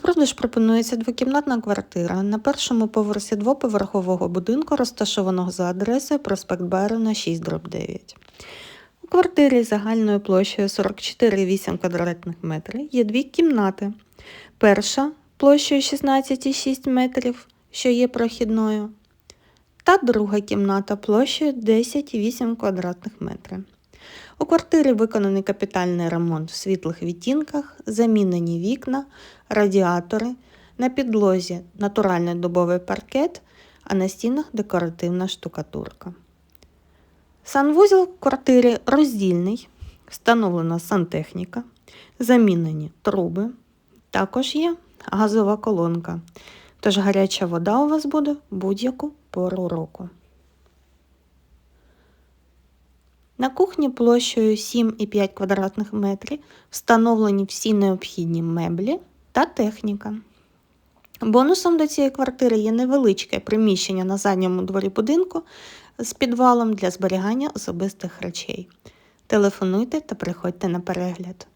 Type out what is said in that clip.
продаж пропонується двокімнатна квартира на першому поверсі двоповерхового будинку, розташованого за адресою проспект Байрона 6 9. У квартирі загальною площею 44,8 квадратних метрів є дві кімнати. Перша площею 16,6 метрів, що є прохідною, та друга кімната площею 10,8 квадратних метрів. У квартирі виконаний капітальний ремонт в світлих відтінках, замінені вікна, радіатори, на підлозі натуральний дубовий паркет, а на стінах декоративна штукатурка. Санвузол в квартирі роздільний, встановлена сантехніка, замінені труби, також є газова колонка, тож гаряча вода у вас буде будь-яку пору року. На кухні площею 7,5 квадратних метрів встановлені всі необхідні меблі та техніка. Бонусом до цієї квартири є невеличке приміщення на задньому дворі будинку з підвалом для зберігання особистих речей. Телефонуйте та приходьте на перегляд.